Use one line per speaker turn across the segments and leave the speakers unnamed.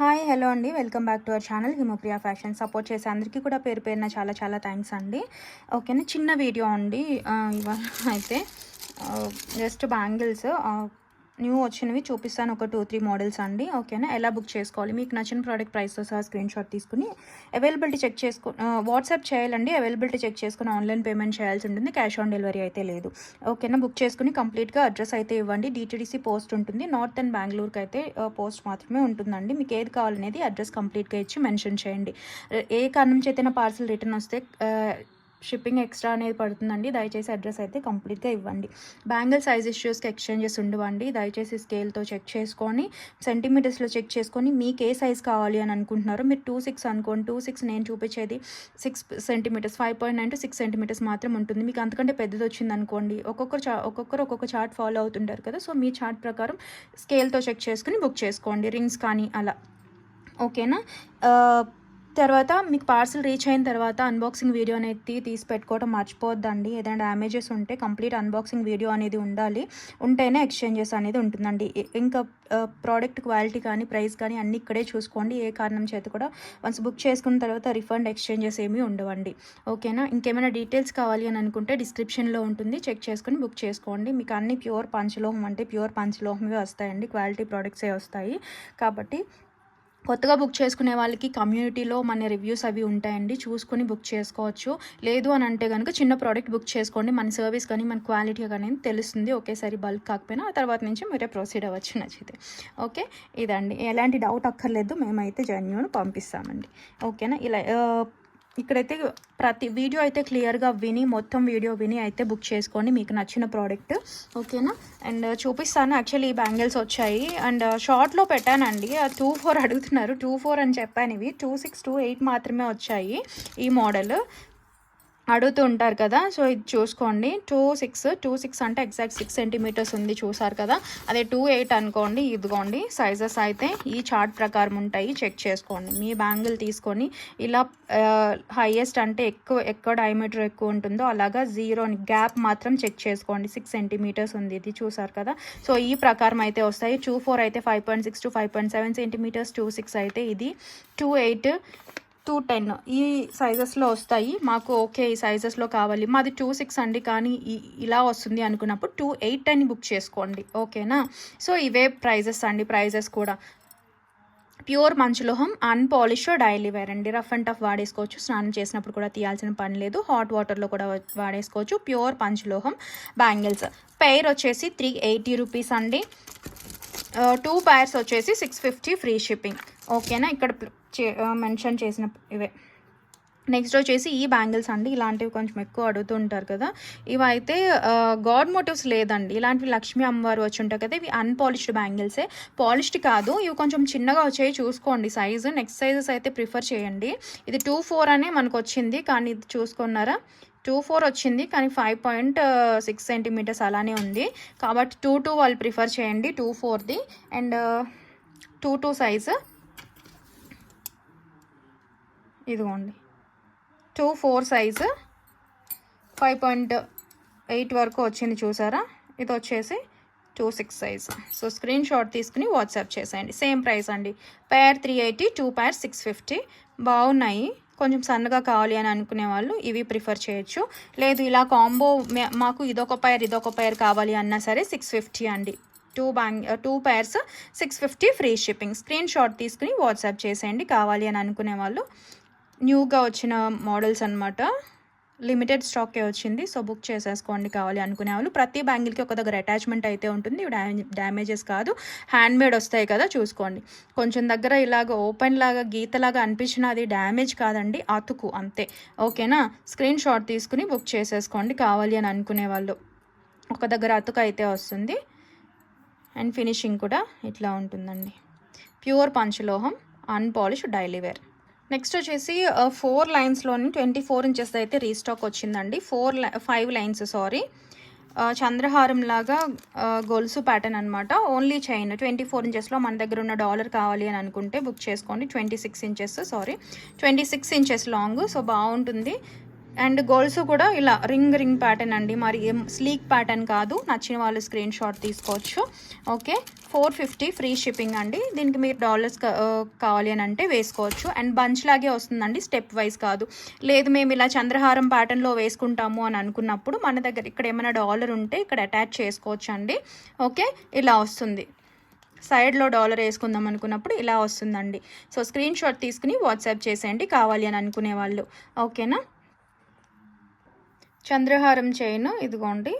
Hi hello అండి. Welcome back to our channel Himopriya fashion. Support చేసే అందరికీ కూడా పేరు పేరున చాలా చాలా థ్యాంక్స్ అండి. ఓకేనా? చిన్న వీడియో అండి. ఇవాళ అయితే జస్ట్ బ్యాంగిల్స్ న్యూ వచ్చినవి చూపిస్తాను. ఒక టూ త్రీ మోడల్స్ అండి. ఓకేనా? ఎలా బుక్ చేసుకోవాలి? మీకు నచ్చిన ప్రోడక్ట్ ప్రైస్తో సహా స్క్రీన్ షాట్ తీసుకుని అవైలబిలిటీ చెక్ చేసుకో వాట్సాప్ చేయాలండి. అవైలబిలిటీ చెక్ చేసుకుని ఆన్లైన్ పేమెంట్ చేయాల్సి ఉంటుంది. క్యాష్ ఆన్ డెలివరీ అయితే లేదు. ఓకేనా? బుక్ చేసుకుని కంప్లీట్గా అడ్రస్ అయితే ఇవ్వండి. డిటీడీసీ పోస్ట్ ఉంటుంది. నార్త్ అండ్ బెంగళూరుకి అయితే పోస్ట్ మాత్రమే ఉంటుందండి. మీకు ఏది కావాలనేది అడ్రస్ కంప్లీట్గా ఇచ్చి మెన్షన్ చేయండి. ఏ కారణం చేతైనా పార్సల్ రిటర్న్ వస్తే షిప్పింగ్ ఎక్స్ట్రా అనేది పడుతుందండి. దయచేసి అడ్రస్ అయితే కంప్లీట్గా ఇవ్వండి. బ్యాంగిల్ సైజ్ ఇష్యూస్కి ఎక్స్చేంజెస్ ఉండవండి. దయచేసి స్కేల్తో చెక్ చేసుకొని సెంటీమీటర్స్లో చెక్ చేసుకొని మీకు ఏ సైజ్ కావాలి అని అనుకుంటున్నారో మీరు టూ సిక్స్ అనుకోండి. టూ సిక్స్ నేను చూపించేది six centimetres five point nine to six centimetres మాత్రం ఉంటుంది. మీకు అంతకంటే పెద్దది వచ్చింది అనుకోండి. ఒక్కొక్కరు చా ఒక్కొక్కరు ఒక్కొక్క చార్ట్ ఫాలో అవుతుంటారు కదా. సో మీ చార్ట్ ప్రకారం స్కేల్తో చెక్ చేసుకుని బుక్ చేసుకోండి. రింగ్స్ కానీ అలా. ఓకేనా? తర్వాత మీకు పార్సల్ రీచ్ అయిన తర్వాత అన్బాక్సింగ్ వీడియో అనేది తీసి పెట్టుకోవడం మర్చిపోవద్దండి. ఏదైనా డ్యామేజెస్ ఉంటే కంప్లీట్ అన్బాక్సింగ్ వీడియో అనేది ఉండాలి. ఉంటేనే ఎక్స్చేంజెస్ అనేది ఉంటుందండి. ఇంకా ప్రోడక్ట్ క్వాలిటీ కానీ ప్రైస్ కానీ అన్ని ఇక్కడే చూసుకోండి. ఏ కారణం చేత కూడా వన్స్ బుక్ చేసుకున్న తర్వాత రిఫండ్ ఎక్స్చేంజెస్ ఏమీ ఉండవండి. ఓకేనా? ఇంకేమైనా డీటెయిల్స్ కావాలి అని అనుకుంటే డిస్క్రిప్షన్లో ఉంటుంది. చెక్ చేసుకుని బుక్ చేసుకోండి. మీకు అన్ని ప్యూర్ పంచలోహం అంటే ప్యూర్ పంచలోహమే వస్తాయండి. క్వాలిటీ ప్రోడక్ట్సే వస్తాయి. కాబట్టి కొత్తగా బుక్ చేసుకునే వాళ్ళకి కమ్యూనిటీలో మన రివ్యూస్ అవి ఉంటాయండి. చూసుకొని బుక్ చేసుకోవచ్చు. లేదు అని అంటే కనుక చిన్న ప్రోడక్ట్ బుక్ చేసుకోండి. మన సర్వీస్ కానీ మన క్వాలిటీ కానీ తెలుస్తుంది. ఒకేసారి బల్క్ కాకపోయినా ఆ తర్వాత నుంచి మీరే ప్రొసీడ్ అవ్వచ్చు నచ్చితే. ఓకే? ఇదండి. ఎలాంటి డౌట్ అక్కర్లేదు. మేమైతే జెన్యూన్ పంపిస్తామండి. ఓకేనా? ఇలా ఇక్కడైతే ప్రతి వీడియో అయితే క్లియర్గా విని మొత్తం వీడియో విని అయితే బుక్ చేసుకోండి. మీకు నచ్చిన ప్రోడక్ట్. ఓకేనా? అండ్ చూపిస్తాను. యాక్చువల్లీ ఈ బ్యాంగిల్స్ వచ్చాయి. అండ్ షార్ట్లో పెట్టానండి. టూ ఫోర్ అడుగుతున్నారు. టూ ఫోర్ అని చెప్పాను ఇవి. టూ సిక్స్ టూ ఎయిట్ మాత్రమే వచ్చాయి ఈ మోడల్. అడుగుతూ ఉంటారు కదా. సో ఇది చూసుకోండి. టూ సిక్స్ టూ సిక్స్ అంటే ఎగ్జాక్ట్ సిక్స్ సెంటీమీటర్స్ ఉంది చూసారు కదా. అదే టూ ఎయిట్ అనుకోండి ఇదిగోండి. సైజెస్ అయితే ఈ చార్ట్ ప్రకారం ఉంటాయి. చెక్ చేసుకోండి. మీ బ్యాంగిల్ తీసుకొని ఇలా హైయెస్ట్ అంటే ఎక్కువ ఎక్కడ డయామీటర్ ఎక్కువ ఉంటుందో అలాగా జీరో గ్యాప్ మాత్రం చెక్ చేసుకోండి. సిక్స్ సెంటీమీటర్స్ ఉంది ఇది చూసారు కదా. సో ఈ ప్రకారం అయితే వస్తాయి. టూ ఫోర్ అయితే five point six to five point seven centimetres two six అయితే ఇది. టూ ఎయిట్ టూ టెన్ ఈ సైజెస్లో వస్తాయి. మాకు ఓకే ఈ సైజెస్లో కావాలి. మాది టూ సిక్స్ అండి. కానీ ఇలా వస్తుంది అనుకున్నప్పుడు టూ ఎయిట్ అని బుక్ చేసుకోండి. ఓకేనా? సో ఇవే ప్రైజెస్ అండి. ప్రైజెస్ కూడా. ప్యూర్ మంచులోహం అన్పాలిష్డ్ డైలీ వేర్ అండి. రఫ్ అండ్ టఫ్ వాడేసుకోవచ్చు. స్నానం చేసినప్పుడు కూడా తీయాల్సిన పని లేదు. హాట్ వాటర్లో కూడా వాడేసుకోవచ్చు. ప్యూర్ పంచలోహం బ్యాంగిల్స్. పెయిర్ వచ్చేసి త్రీ ఎయిటీ రూపీస్ అండి. టూ పైర్స్ వచ్చేసి సిక్స్ ఫిఫ్టీ ఫ్రీ షిప్పింగ్. ఓకేనా? ఇక్కడ మెన్షన్ చేసిన ఇవే. నెక్స్ట్ వచ్చేసి ఈ బ్యాంగిల్స్ అండి ఇలాంటివి కొంచెం ఎక్కువ అడుగుతుంటారు కదా. ఇవైతే గాడ్ మోటివ్స్ లేదండి. ఇలాంటివి లక్ష్మీ అమ్మవారు వచ్చి ఉంటాయి కదా ఇవి అన్పాలిష్డ్ బ్యాంగిల్సే పాలిష్డ్ కాదు ఇవి కొంచెం చిన్నగా వచ్చాయి చూసుకోండి సైజు నెక్స్ట్ సైజెస్ అయితే ప్రిఫర్ చేయండి. ఇది టూ ఫోర్ అనే మనకు వచ్చింది కానీ ఇది చూసుకున్నారా? టూ ఫోర్ వచ్చింది కానీ ఫైవ్ పాయింట్ సిక్స్ సెంటీమీటర్స్ అలానే ఉంది. కాబట్టి టూ టూ వాళ్ళు ప్రిఫర్ చేయండి టూ ఫోర్ది అండ్ టూ టూ సైజు ఇదిగోండి. Two four size five point eight వరకు వచ్చింది చూసారా? ఇది వచ్చేసి two six size so screen shot తీసుకుని వాట్సాప్ చేసేయండి. సేమ్ ప్రైస్ అండి. Pair three eighty two pair six fifty బాగున్నాయి. కొంచెం సన్నగా కావాలి అని అనుకునే వాళ్ళు ఇవి ప్రిఫర్ చేయొచ్చు. లేదు ఇలా కాంబో మాకు ఇదొక పైర్ ఇదొక పైర్ కావాలి అన్నా సరే సిక్స్ ఫిఫ్టీ అండి. Two bang two pairs six fifty free shipping screen shot తీసుకుని వాట్సాప్ చేసేయండి. కావాలి అని అనుకునే వాళ్ళు న్యూగా వచ్చిన మోడల్స్ అనమాట లిమిటెడ్ స్టాకే వచ్చింది. సో బుక్ చేసేసుకోండి కావాలి అనుకునే వాళ్ళు. ప్రతి బ్యాంగిల్కి ఒక దగ్గర అటాచ్మెంట్ అయితే ఉంటుంది. డ్యామేజ్ డ్యామేజెస్ కాదు. హ్యాండ్ మేడ్ వస్తాయి కదా చూసుకోండి. కొంచెం దగ్గర ఇలాగ ఓపెన్ లాగా గీతలాగా అనిపించిన అది డ్యామేజ్ కాదండి. అతుకు అంతే. ఓకేనా? స్క్రీన్ షాట్ తీసుకుని బుక్ చేసేసుకోండి కావాలి అని అనుకునే వాళ్ళు. ఒక దగ్గర అతుకు అయితే వస్తుంది. అండ్ ఫినిషింగ్ కూడా ఇట్లా ఉంటుందండి. ప్యూర్ పంచలోహం అన్పాలిష్ డైలీ వేర్. నెక్స్ట్ వచ్చేసి ఫోర్ లైన్స్లోని ట్వంటీ ఫోర్ ఇంచెస్ అయితే రీస్టాక్ వచ్చిందండి. ఫోర్ ఫైవ్ లైన్స్ సారీ చంద్రహారం లాగా గొలుసు ప్యాటర్న్ అనమాట ఓన్లీ చైన్ ట్వంటీ ఫోర్ ఇంచెస్లో మన దగ్గర ఉన్న డాలర్ కావాలి అని అనుకుంటే బుక్ చేసుకోండి. Twenty six inches sorry twenty six inches long so బాగుంటుంది. అండ్ గోల్స్ కూడా ఇలా రింగ్ రింగ్ ప్యాటర్న్ అండి. మరి ఏం స్లీక్ ప్యాటర్న్ కాదు. నచ్చిన వాళ్ళు స్క్రీన్ షాట్ తీసుకోవచ్చు. Okay. Four fifty free shipping అండి. దీనికి మీరు డాలర్స్ కావాలి అని అంటే వేసుకోవచ్చు. అండ్ బంచ్ లాగే వస్తుందండి. స్టెప్ వైజ్ కాదు. లేదు మేము ఇలా చంద్రహారం ప్యాటర్న్లో వేసుకుంటాము అని అనుకున్నప్పుడు మన దగ్గర ఇక్కడ ఏమైనా డాలర్ ఉంటే ఇక్కడ అటాచ్ చేసుకోవచ్చు అండి. ఓకే. ఇలా వస్తుంది. సైడ్లో డాలర్ వేసుకుందాం అనుకున్నప్పుడు ఇలా వస్తుందండి. సో స్క్రీన్ షాట్ తీసుకుని వాట్సాప్ చేసేయండి. కావాలి అని అనుకునే వాళ్ళు. ఓకేనా? చంద్రహారం చైన్ ఇదిగోండి.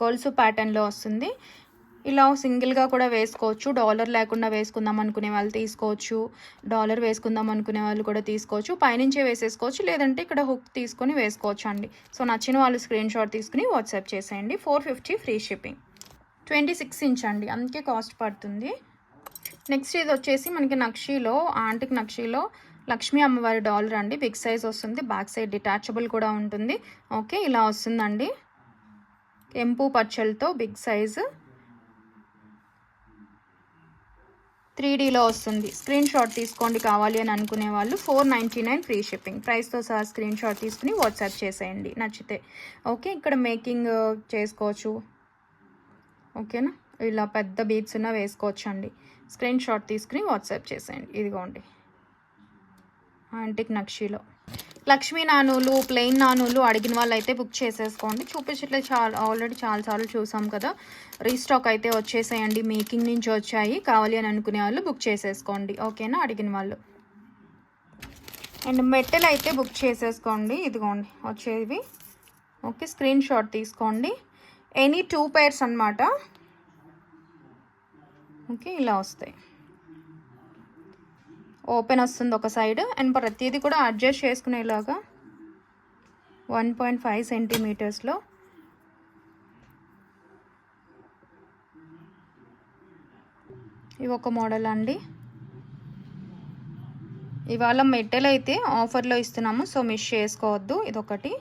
గొలుసు ప్యాటర్న్లో వస్తుంది. ఇలా సింగిల్గా కూడా వేసుకోవచ్చు. డాలర్ లేకుండా వేసుకుందాం అనుకునే వాళ్ళు తీసుకోవచ్చు. డాలర్ వేసుకుందాం అనుకునే వాళ్ళు కూడా తీసుకోవచ్చు. పైనుంచే వేసేసుకోవచ్చు. లేదంటే ఇక్కడ హుక్ తీసుకొని వేసుకోవచ్చు అండి సో నచ్చిన వాళ్ళు స్క్రీన్ షాట్ తీసుకుని వాట్సాప్ చేసేయండి. Four fifty free shipping. Twenty six inch అండి. అందుకే కాస్ట్ పడుతుంది. నెక్స్ట్ ఇది వచ్చేసి మనకి నక్షీలో ఆంటిక్ నక్షీలో లక్ష్మీ అమ్మవారి డాలర్ అండి బిగ్ సైజ్ వస్తుంది. బ్యాక్ సైడ్ డిటాచబుల్ కూడా ఉంటుంది. ఓకే ఇలా వస్తుందండి. ఎంపు పచ్చలతో బిగ్ సైజు. త్రీ డీలో వస్తుంది. స్క్రీన్ షాట్ తీసుకోండి కావాలి అని అనుకునే వాళ్ళు four ninety nine free shipping. ప్రైస్తో సహా స్క్రీన్ షాట్ తీసుకుని వాట్సాప్ చేసేయండి. నచ్చితే. ఓకే ఇక్కడ మేకింగ్ చేసుకోవచ్చు. ఓకేనా? ఇలా పెద్ద బీట్స్ ఉన్న వేసుకోవచ్చు అండి స్క్రీన్ షాట్ తీసుకుని వాట్సాప్ చేసేయండి. ఇదిగోండి. ఆంటిక్ నక్షిలో. లక్ష్మీ నానులు ప్లెయిన్ నానులు అడిగిన వాళ్ళు అయితే బుక్ చేసేసుకోండి. చూపించట్లే చాలా ఆల్రెడీ చాలాసార్లు చూసాం కదా. రీస్టాక్ అయితే వచ్చేసాయండి. మేకింగ్ నుంచి వచ్చాయి. కావాలి అని అనుకునే వాళ్ళు బుక్ చేసేసుకోండి. ఓకేనా అడిగిన వాళ్ళు. అండ్ మెట్టెలు అయితే బుక్ చేసేసుకోండి. ఇదిగోండి వచ్చేవి. ఓకే స్క్రీన్ షాట్ తీసుకోండి. ఎనీ టూ పేర్స్ అనమాట ఓకే ఇలా వస్తాయి. ఓపెన్ వస్తుంది ఒక సైడ్ అండ్ ప్రతిదీ కూడా అడ్జస్ట్ చేసుకునేలాగా వన్ పాయింట్ ఫైవ్ సెంటీమీటర్స్లో. ఇవి ఒక మోడల్ అండి. ఇవాళ మెట్టెలు అయితే ఆఫర్లో ఇస్తున్నాము సో మిస్ చేసుకోవద్దు ఇదొకటి.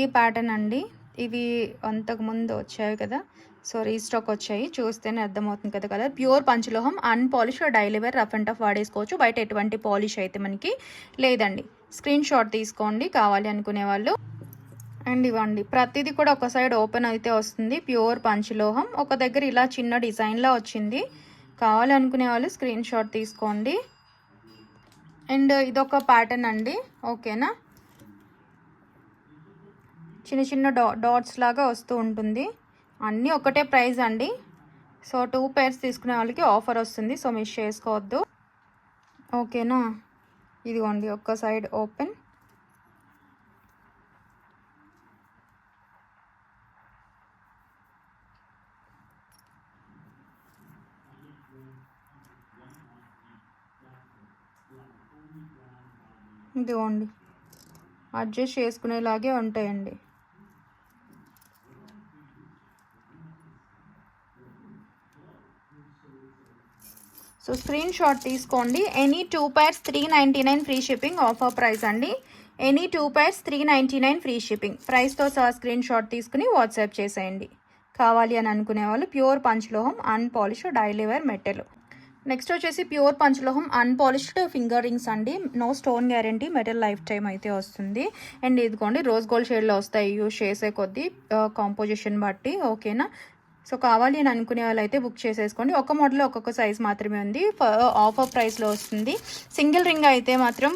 ఈ ప్యాటర్న్ అండి. ఇవి అంతకుముందు వచ్చాయి కదా. సో రీస్టాక్ వచ్చాయి. చూస్తేనే అర్థమవుతుంది కదా colour pure పంచలోహం unpolish daily rough and tough వాడేసుకోవచ్చు. బయట ఎటువంటి పాలిష్ అయితే మనకి లేదండి. స్క్రీన్ షాట్ తీసుకోండి కావాలి అనుకునే వాళ్ళు. అండ్ ఇవ్వండి. ప్రతిదీ కూడా ఒక సైడ్ ఓపెన్ అయితే వస్తుంది. ప్యూర్ పంచలోహం. ఒక దగ్గర ఇలా చిన్న డిజైన్లా వచ్చింది. కావాలనుకునే వాళ్ళు స్క్రీన్ షాట్ తీసుకోండి. అండ్ ఇదొక ప్యాటర్న్ అండి. ఓకేనా? చిన్న చిన్న డా డాట్స్ లాగా వస్తూ ఉంటుంది. అన్నీ ఒకటే ప్రైస్ అండి. సో టూ పేర్స్ తీసుకునే వాళ్ళకి ఆఫర్ వస్తుంది. సో మిస్ చేసుకోవద్దు. ఓకేనా? ఇదిగోండి ఒక్క సైడ్ ఓపెన్. ఇదిగోండి అడ్జస్ట్ చేసుకునేలాగే ఉంటాయండి. సో స్క్రీన్ షాట్ తీసుకోండి. Any two pairs three ninety nine free shipping offer price అండి. Any two pairs three ninety nine free shipping ప్రైస్తో సహా స్క్రీన్ షాట్ తీసుకుని వాట్సాప్ చేసేయండి. కావాలి అని అనుకునే వాళ్ళు pure పంచలోహం unpolish daily wear metal next వచ్చేసి ప్యూర్ పంచలోహం అన్పాలిష్డ్ ఫింగర్ రింగ్స్ అండి. No stone guarantee metal life time అయితే వస్తుంది. అండ్ ఇదిగోండి రోజ్ గోల్డ్ షేడ్లో వస్తాయి. యూజ్ చేసే కొద్దీ కాంపోజిషన్ బట్టి ఓకేనా సో కావాలి అని అనుకునే వాళ్ళు అయితే బుక్ చేసేసుకోండి. ఒక మోడల్ ఒక్కొక్క సైజ్ మాత్రమే ఉంది. ఆఫర్ ప్రైస్లో వస్తుంది. సింగిల్ రింగ్ అయితే మాత్రం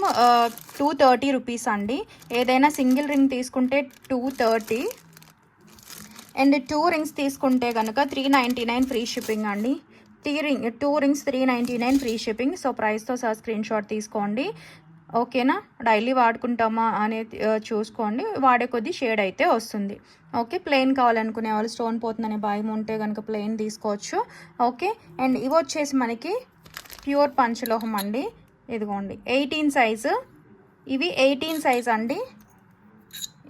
టూ థర్టీ రూపీస్ అండి. ఏదైనా సింగిల్ రింగ్ తీసుకుంటే two thirty. And two rings తీసుకుంటే కనుక three ninety nine free shipping అండి. Three ring two rings three ninety nine free shipping. So ప్రైస్తో సార్ స్క్రీన్ షాట్ తీసుకోండి. ఓకేనా? డైలీ వాడుకుంటామా అనేది చూసుకోండి. వాడే కొద్ది షేడ్ అయితే వస్తుంది. ఓకే? ప్లెయిన్ కావాలనుకునే వాళ్ళు స్టోన్ పోతుందనే భయం ఉంటే కనుక ప్లెయిన్ తీసుకోవచ్చు. ఓకే? అండ్ ఇవి వచ్చేసి మనకి ప్యూర్ పంచలోహం అండి. ఇదిగోండి. Eighteen size. ఇవి ఎయిటీన్ సైజ్ అండి.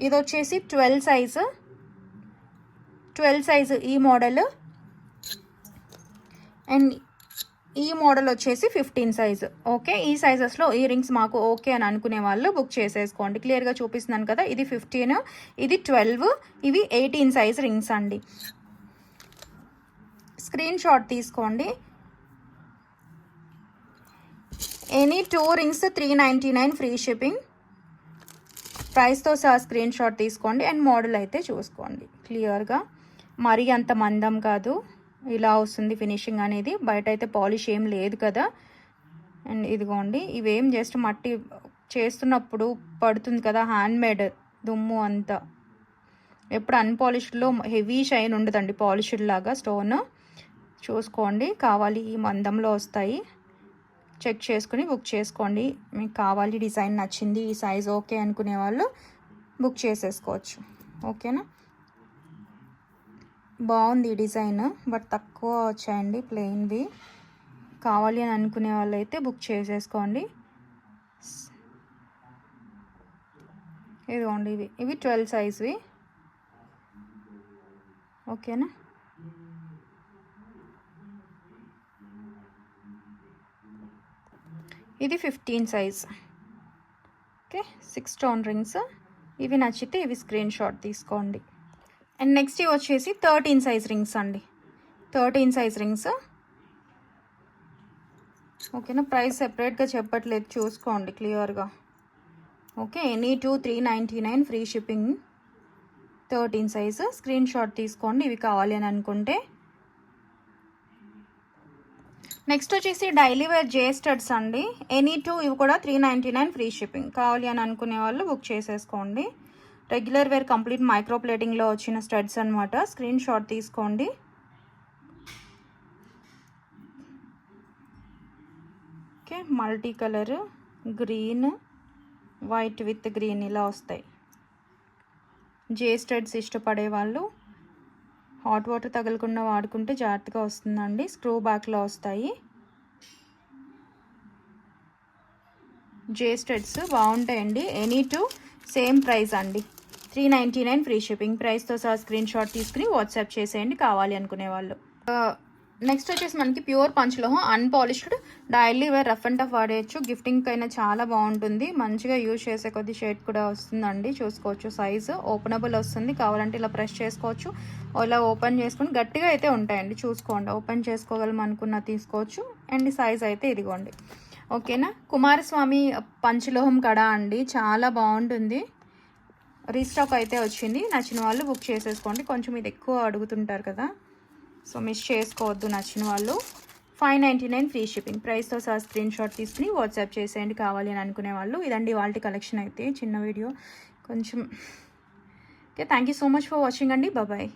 ఇది వచ్చేసి ట్వెల్వ్ సైజు. ట్వెల్వ్ సైజు ఈ మోడల్. అండ్ ఈ మోడల్ వచ్చేసి ఫిఫ్టీన్ సైజు ఓకే? ఈ సైజెస్లో ఈ రింగ్స్ మాకు ఓకే అని అనుకునే వాళ్ళు బుక్ చేసేసుకోండి. క్లియర్గా చూపిస్తున్నాను కదా ఇది ఫిఫ్టీన్ ఇది ట్వెల్వ్ ఇవి ఎయిటీన్ సైజ్ రింగ్స్ అండి. స్క్రీన్ షాట్ తీసుకోండి. Any two rings three ninety nine free shipping ప్రైస్తో సహా స్క్రీన్ షాట్ తీసుకోండి. అండ్ మోడల్ అయితే చూసుకోండి. క్లియర్గా మరీ అంత మందం కాదు. ఇలా వస్తుంది ఫినిషింగ్ అనేది. బయట అయితే పాలిష్ ఏం లేదు కదా. అండ్ ఇదిగోండి ఇవేం జస్ట్ మట్టి చేస్తున్నప్పుడు పడుతుంది కదా హ్యాండ్ మేడ్ దుమ్ము అంతా. ఎప్పుడు అన్పాలిష్డ్లో హెవీ షైన్ ఉండదండి పాలిష్డ్ లాగా స్టోన్. చూసుకోండి కావాలి ఈ మందంలో వస్తాయి. చెక్ చేసుకుని బుక్ చేసుకోండి. మీకు కావాలి డిజైన్ నచ్చింది ఈ సైజ్ ఓకే అనుకునే వాళ్ళు బుక్ చేసేసుకోవచ్చు. ఓకేనా? బాగుంది డిజైన్ బట్ తక్కువ వచ్చాయండి ప్లెయిన్వి. కావాలి అని అనుకునే వాళ్ళు అయితే బుక్ చేసేసుకోండి. ఇదిగోండి ఇవి. ఇవి ట్వెల్వ్ సైజ్వి. ఓకేనా? ఇది fifteen size. Okay? Six stone rings. ఇవి నచ్చితే ఇవి స్క్రీన్ షాట్ తీసుకోండి. అండ్ నెక్స్ట్ ఇవి వచ్చేసి థర్టీన్ సైజ్ రింగ్స్ అండి. థర్టీన్ సైజ్ రింగ్స్ ఓకేనా ప్రైస్ సెపరేట్గా చెప్పట్లేదు. చూసుకోండి క్లియర్గా okay any two three ninety nine free shipping thirteen size screen shot తీసుకోండి ఇవి కావాలి అని అనుకుంటే. నెక్స్ట్ వచ్చేసి డైలీ వేర్ జేస్టర్స్ అండి. ఎనీ టూ ఇవి కూడా three ninety nine free shipping కావాలి అని అనుకునే వాళ్ళు బుక్ చేసేసుకోండి. రెగ్యులర్ వేర్ కంప్లీట్ మైక్రో ప్లేటింగ్లో వచ్చిన స్టడ్స్ అనమాట స్క్రీన్ షాట్ తీసుకోండి. Okay multi colour green white with green ఇలా వస్తాయి. జే స్టడ్స్ ఇష్టపడే వాళ్ళు హాట్ వాటర్ తగలకుండా వాడుకుంటే జాగ్రత్తగా వస్తుందండి. స్క్రూ బ్యాక్లో వస్తాయి. జే స్టడ్స్ బాగుంటాయండి. ఎనీ టూ సేమ్ ప్రైస్ అండి. Three ninety nine free shipping ప్రైస్తో సహా స్క్రీన్ షాట్ తీసుకుని వాట్సాప్ చేసేయండి కావాలి అనుకునే వాళ్ళు. నెక్స్ట్ వచ్చేసి మనకి pure పంచలోహం unpolished daily wear rough and tough వాడేయచ్చు. Gifting అయినా చాలా బాగుంటుంది. మంచిగా యూజ్ చేసే కొద్ది షేడ్ కూడా వస్తుందండి. చూసుకోవచ్చు సైజు ఓపెనబుల్ వస్తుంది. కావాలంటే ఇలా ప్రెస్ చేసుకోవచ్చు. ఇలా ఓపెన్ చేసుకుని గట్టిగా అయితే ఉంటాయండి. చూసుకోండి. ఓపెన్ చేసుకోగలం అనుకున్న తీసుకోవచ్చు. అండ్ సైజ్ అయితే ఇదిగోండి. ఓకేనా కుమారస్వామి పంచలోహం కడ అండి. చాలా బాగుంటుంది. రీస్టాక్ అయితే వచ్చింది. నచ్చిన వాళ్ళు బుక్ చేసేసుకోండి. కొంచెం ఇది ఎక్కువ అడుగుతుంటారు కదా. సో మిస్ చేసుకోవద్దు నచ్చిన వాళ్ళు. Five ninety nine free shipping. ప్రైస్తో సహా స్క్రీన్ షాట్ తీసుకుని వాట్సాప్ చేసేయండి. కావాలి అని అనుకునే వాళ్ళు. ఇదండి వాళ్ళ కలెక్షన్ అయితే. చిన్న వీడియో. కొంచెం okay thank you so much for watching అండి. బాబాయ్